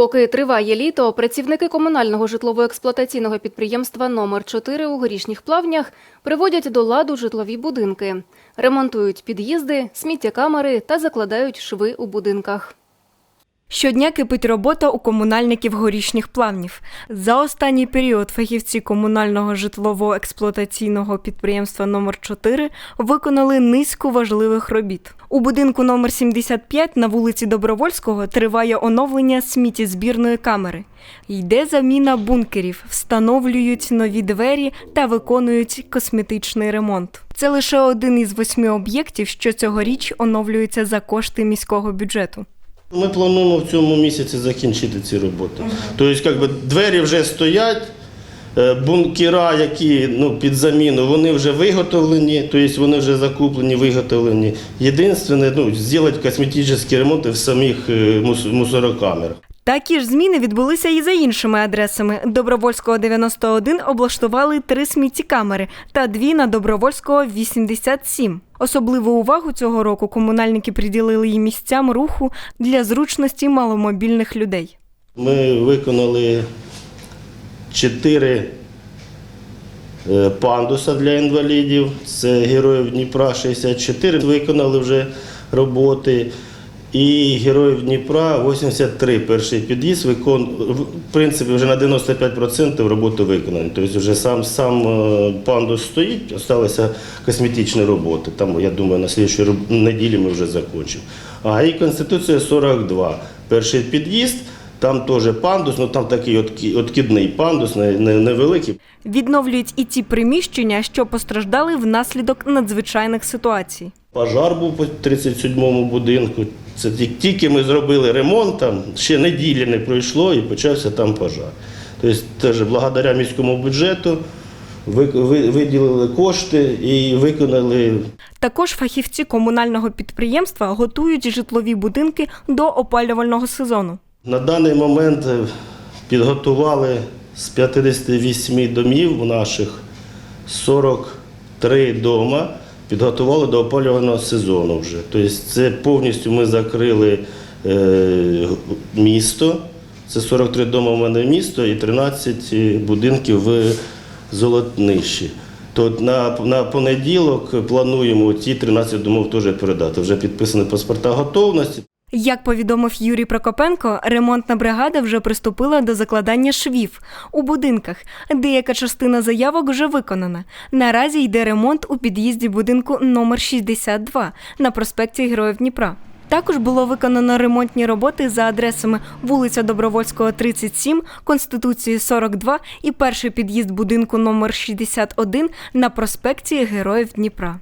Поки триває літо, працівники комунального житлово-експлуатаційного підприємства номер 4 у горішніх плавнях приводять до ладу житлові будинки, ремонтують під'їзди, сміттєкамери та закладають шви у будинках. Щодня кипить робота у комунальників горішніх плавнів. За останній період фахівці комунального житлово-експлуатаційного підприємства номер 4 виконали низку важливих робіт. У будинку номер 75 на вулиці Добровольського триває оновлення сміттєзбірної камери. Йде заміна бункерів, встановлюють нові двері та виконують косметичний ремонт. Це лише один із восьми об'єктів, що цьогоріч оновлюються за кошти міського бюджету. Ми плануємо в цьому місяці закінчити ці роботи. Тобто, якби двері вже стоять, е, бункера, які ну, під заміну, вони вже виготовлені, тобто вони вже закуплені, виготовлені. Єдине, ну, зробити косметичні ремонти в самих е, мусорокамерах. Такі ж зміни відбулися і за іншими адресами. Добровольського 91 облаштували три сміттєкамери та дві на Добровольського 87. Особливу увагу цього року комунальники приділили і місцям руху для зручності маломобільних людей. Ми виконали чотири е, пандуса для інвалідів. Це Героїв Дніпра 64. Виконали вже роботи. І Героїв Дніпра 83 перший під'їзд. Викон... В принципі, вже на 95% роботи виконані. Тобто вже сам, сам е, пандус стоїть, залишилися косметичні роботи. Там, я думаю, на слідчій неділі ми вже закінчимо. А і Конституція 42. Перший під'їзд. Там теж пандус, ну там такий откидний пандус, не- не- невеликий. Відновлюють і ті приміщення, що постраждали внаслідок надзвичайних ситуацій. Пожар був по 37-му будинку. Це ті- тільки ми зробили ремонт, там ще неділі не пройшло і почався там пожар. Тобто теж благодаря міському бюджету ви- ви- виділили кошти і виконали Також фахівці комунального підприємства готують житлові будинки до опалювального сезону. На даний момент е, підготували з 58 домів наших 43 дома підготували до опалювального сезону вже. Тобто це повністю ми закрили е, місто. Це 43 дома в мене місто і 13 будинків в Золотнищі. То на, на понеділок плануємо ці 13 домов теж передати. Вже підписані паспорта готовності. Як повідомив Юрій Прокопенко, ремонтна бригада вже приступила до закладання швів у будинках. Деяка частина заявок вже виконана. Наразі йде ремонт у під'їзді будинку номер 62 на проспекті Героїв Дніпра. Також було виконано ремонтні роботи за адресами вулиця Добровольського, 37, Конституції 42 і перший під'їзд будинку номер 61 на проспекті Героїв Дніпра.